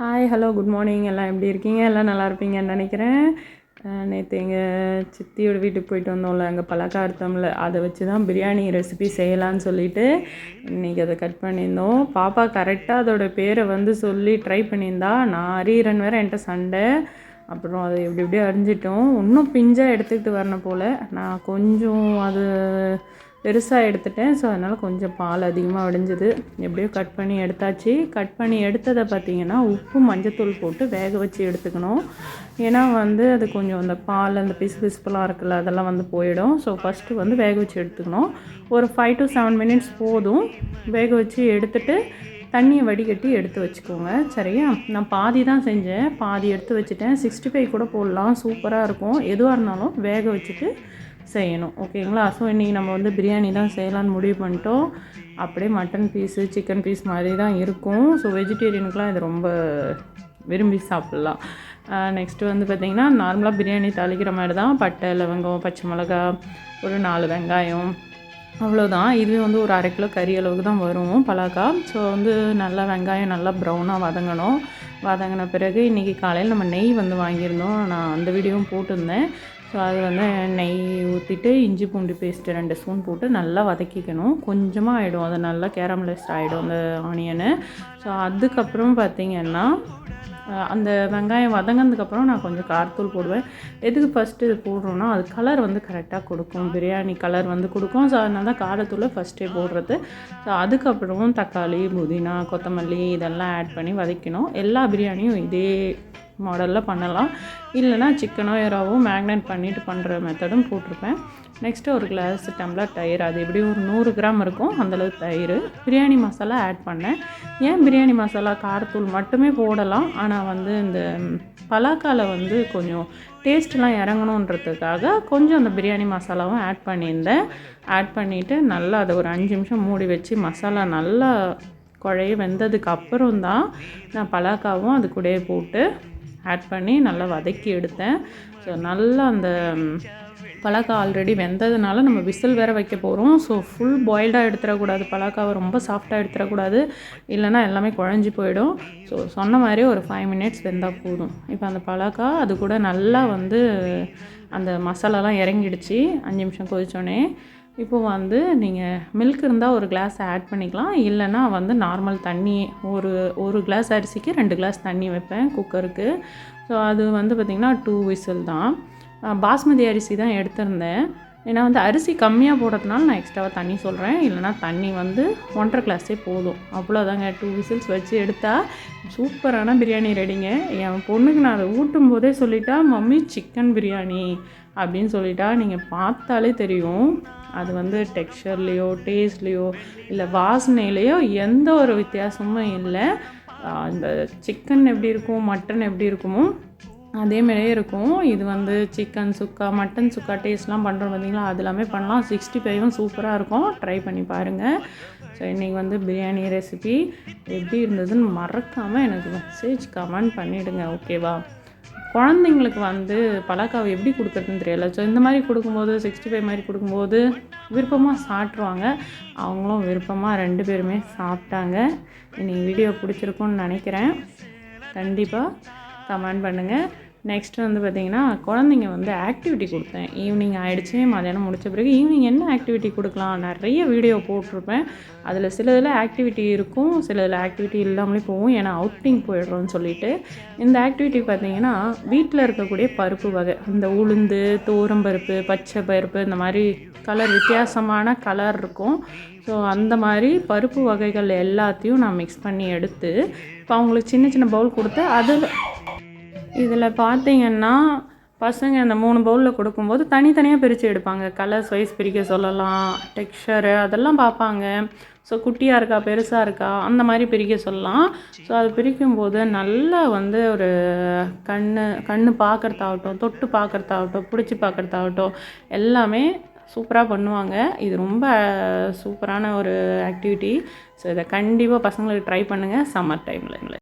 Hi hello good morning எல்லாம் எப்படி இருக்கீங்க? எல்லாம் நல்லா இருப்பீங்கன்னு நினைக்கிறேன். நேற்று எங்கள் சித்தியோட வீட்டுக்கு போயிட்டு வந்தோம்ல அங்கே பழக்கா அதை வச்சு தான் பிரியாணி ரெசிபி செய்யலான்னு சொல்லிட்டு இன்றைக்கி அதை கட் பண்ணியிருந்தோம். பாப்பா கரெக்டாக அதோட பேரை வந்து சொல்லி ட்ரை பண்ணியிருந்தா நான் அரியிறன் வேறு என்கிட்ட சண்டை. அப்புறம் அதை எப்படி எப்படியோ அறிஞ்சிட்டோம். இன்னும் பிஞ்சாக எடுத்துக்கிட்டு வரணும் போல். நான் கொஞ்சம் அது பெருசாக எடுத்துட்டேன். ஸோ அதனால் கொஞ்சம் பால் அதிகமாக வடிஞ்சது. எப்படியோ கட் பண்ணி எடுத்தாச்சு. கட் பண்ணி எடுத்ததை பார்த்திங்கன்னா உப்பு மஞ்சத்தூள் போட்டு வேக வச்சு எடுத்துக்கணும். ஏன்னா வந்து அது கொஞ்சம் அந்த பால் அந்த பிசு பிசுப்பெல்லாம் இருக்குல்ல அதெல்லாம் வந்து போயிடும். ஸோ ஃபஸ்ட்டு வந்து வேக வச்சு எடுத்துக்கணும். ஒரு ஃபைவ் டு செவன் மினிட்ஸ் போதும். வேக வச்சு எடுத்துட்டு தண்ணியை வடிகட்டி எடுத்து வச்சுக்கோங்க. சரியா? நான் பாதி தான் செஞ்சேன். பாதி எடுத்து வச்சுட்டேன். சிக்ஸ்டி ஃபைவ் கூட போடலாம். சூப்பராக இருக்கும். எதுவாக இருந்தாலும் வேக வச்சுட்டு செய்யணும். ஓகேங்களா? ஸோ இன்றைக்கி நம்ம வந்து பிரியாணி தான் செய்யலான்னு முடிவு பண்ணிட்டோம். அப்படியே மட்டன் பீஸு சிக்கன் பீஸ் மாதிரி தான் இருக்கும். ஸோ வெஜிடேரியனுக்குலாம் இது ரொம்ப விரும்பி சாப்பிட்லாம். நெக்ஸ்ட்டு வந்து பார்த்திங்கன்னா நார்மலாக பிரியாணி தாளிக்கிற மாதிரி தான். பட்டை லவங்கம் பச்சை மிளகா ஒரு நாலு வெங்காயம் அவ்வளோதான் இதுவே வந்து ஒரு அரை கிலோ கறி அளவுக்கு தான் வரும் பலாக்கா. ஸோ வந்து நல்லா வெங்காயம் நல்லா ப்ரௌனாக வதங்கணும். வதங்கின பிறகு இன்றைக்கி காலையில் நம்ம நெய் வந்து வாங்கியிருந்தோம். நான் அந்த வீடியோவும் போட்டிருந்தேன். ஸோ அது வந்து நெய் ஊற்றிட்டு இஞ்சி பூண்டு பேஸ்ட்டு ரெண்டு ஸ்பூன் போட்டு நல்லா வதக்கிக்கணும். கொஞ்சமாக ஆகிடும் அது நல்லா கேரமலைஸ்ட் ஆகிடும் அந்த ஆனியனு ஸோ அதுக்கப்புறம் பார்த்திங்கன்னா அந்த வெங்காயம் வதங்கினதுக்கப்புறம் நான் கொஞ்சம் காரத்தூள் போடுவேன். எதுக்கு ஃபஸ்ட்டு இது போடுறோன்னா அது கலர் வந்து கரெக்டாக கொடுக்கும். பிரியாணி கலர் வந்து கொடுக்கும். ஸோ அதனால தான் காரத்தூளை ஃபஸ்ட்டே போடுறது. ஸோ அதுக்கப்புறம் தக்காளி புதினா கொத்தமல்லி இதெல்லாம் ஆட் பண்ணி வதக்கணும். எல்லா பிரியாணியும் இதே மாடலில் பண்ணலாம். இல்லைனா சிக்கனோ எறாவோ மேக்னேட் பண்ணிவிட்டு பண்ணுற மெத்தடும் போட்டிருப்பேன். நெக்ஸ்ட்டு ஒரு கிளாஸ் டம்ளர் தயிர். அது எப்படி ஒரு நூறு கிராம் இருக்கும் அந்தளவு தயிர். பிரியாணி மசாலா ஆட் பண்ணேன். ஏன் பிரியாணி மசாலா காரத்தூள் மட்டுமே போடலாம் ஆனால் வந்து இந்த பலாக்காவில் வந்து கொஞ்சம் டேஸ்ட்லாம் இறங்கணுன்றதுக்காக கொஞ்சம் அந்த பிரியாணி மசாலாவும் ஆட் பண்ணியிருந்தேன். ஆட் பண்ணிவிட்டு நல்லா அதை ஒரு அஞ்சு நிமிஷம் மூடி வச்சு மசாலா நல்லா குழைய வெந்ததுக்கு அப்புறம் தான் நான் பலாக்காவும் அது கூடயே போட்டு ஆட் பண்ணி நல்லா வதக்கி எடுத்தேன். ஸோ நல்லா அந்த பலாக்கா ஆல்ரெடி வெந்ததுனால நம்ம விசில் வேறு வைக்க போகிறோம் ஸோ ஃபுல் பாயில்டாக எடுத்துடக்கூடாது. பலாக்காவை ரொம்ப சாஃப்டாக எடுத்துடக்கூடாது. இல்லைனா எல்லாமே குழஞ்சி போயிடும். ஸோ சொன்ன மாதிரி ஒரு ஃபைவ் மினிட்ஸ் வெந்தால் போதும். இப்போ அந்த பலாக்கா அது கூட நல்லா வந்து அந்த மசாலாலாம் இறங்கிடுச்சு. அஞ்சு நிமிஷம் கொதித்தோடனே இப்போது வந்து நீங்கள் மில்க் இருந்தால் ஒரு கிளாஸ் ஆட் பண்ணிக்கலாம். இல்லைனா வந்து நார்மல் தண்ணி ஒரு ஒரு கிளாஸ் அரிசிக்கு ரெண்டு கிளாஸ் தண்ணி வைப்பேன் குக்கருக்கு ஸோ அது வந்து பார்த்திங்கன்னா டூ விசில் தான். பாஸ்மதி அரிசி தான் எடுத்திருந்தேன். ஏன்னா வந்து அரிசி கம்மியாக போடுறதுனால நான் எக்ஸ்ட்ராவாக தண்ணி சொல்கிறேன் இல்லைனா தண்ணி வந்து ஒன்றரை கிளாஸே போதும். அவ்வளோதாங்க டூ விசில்ஸ் வச்சு எடுத்தால் சூப்பரான பிரியாணி ரெடிங்க என் பொண்ணுக்கு நான் அதை ஊட்டும் போதே சொல்லிட்டா மம்மி சிக்கன் பிரியாணி. அப்படின்னு சொல்லிட்டா நீங்கள் பார்த்தாலே தெரியும். அது வந்து டெக்ஸ்சர்லேயோ டேஸ்ட்லேயோ இல்லை வாசனையிலையோ எந்த ஒரு வித்தியாசமும் இல்லை. இந்த சிக்கன் எப்படி இருக்கும் மட்டன் எப்படி இருக்குமோ அதேமாரியே இருக்கும். இது வந்து சிக்கன் சுக்கா மட்டன் சுக்கா டேஸ்ட்லாம் பண்ணுறோம் பார்த்தீங்களா அது எல்லாமே பண்ணலாம். சிக்ஸ்டி ஃபைவும் சூப்பராக இருக்கும். ட்ரை பண்ணி பாருங்கள் ஸோ இன்றைக்கி வந்து பிரியாணி ரெசிபி எப்படி இருந்ததுன்னு மறக்காமல் எனக்கு மெசேஜ் கமெண்ட் பண்ணிவிடுங்க ஓகேவா குழந்தைங்களுக்கு வந்து பலாக்காவை எப்படி கொடுக்குறதுன்னு தெரியல. ஸோ இந்த மாதிரி கொடுக்கும்போது சிக்ஸ்டி ஃபைவ் மாதிரி கொடுக்கும்போது விருப்பமாக சாப்பிட்ருவாங்க அவங்களும் விருப்பமாக ரெண்டு பேருமே சாப்பிட்டாங்க. இன்றைக்கி வீடியோ பிடிச்சிருக்குன்னு நினைக்கிறேன். கண்டிப்பாக கமெண்ட் பண்ணுங்கள் நெக்ஸ்ட் வந்து பார்த்திங்கன்னா குழந்தைங்க வந்து ஆக்டிவிட்டி கொடுத்தேன். ஈவினிங் ஆகிடுச்சு மதியானம் முடித்த பிறகு ஈவினிங் என்ன ஆக்டிவிட்டி கொடுக்கலாம்? நிறைய வீடியோ போட்டிருப்பேன். அதில் சில இதில் ஆக்டிவிட்டி இருக்கும் சில இதில் ஆக்டிவிட்டி இல்லாமலே போகும். ஏன்னா அவுட்டிங் போயிடுறோன்னு சொல்லிட்டு. இந்த ஆக்டிவிட்டி பார்த்திங்கன்னா வீட்டில் இருக்கக்கூடிய பருப்பு வகை. இந்த உளுந்து தோரம்பருப்பு பச்சை பருப்பு இந்த மாதிரி கலர் வித்தியாசமான கலர் இருக்கும். ஸோ அந்த மாதிரி பருப்பு வகைகள் எல்லாத்தையும் நான் மிக்ஸ் பண்ணி எடுத்து இப்போ அவங்களுக்கு சின்ன சின்ன பவுல் கொடுத்து அதில் இதில் பார்த்தீங்கன்னா பசங்க அந்த மூணு பவுலில் கொடுக்கும்போது தனித்தனியாக பிரித்து எடுப்பாங்க. கலர்ஸ் வைஸ் பிரிக்க சொல்லலாம் டெக்ஸ்சரு அதெல்லாம் பார்ப்பாங்க. ஸோ குட்டியாக இருக்கா பெருசாக இருக்கா அந்த மாதிரி பிரிக்க சொல்லலாம். ஸோ அது பிரிக்கும்போது நல்லா வந்து ஒரு கண் கண் பார்க்குறதாகட்டும் தொட்டு பார்க்குறதாகட்டும் பிடிச்சி பார்க்குறதாகட்டும் எல்லாமே சூப்பராக பண்ணுவாங்க. இது ரொம்ப சூப்பரான ஒரு ஆக்டிவிட்டி ஸோ இதை கண்டிப்பாக பசங்களுக்கு ட்ரை பண்ணுங்கள் சம்மர் டைமில்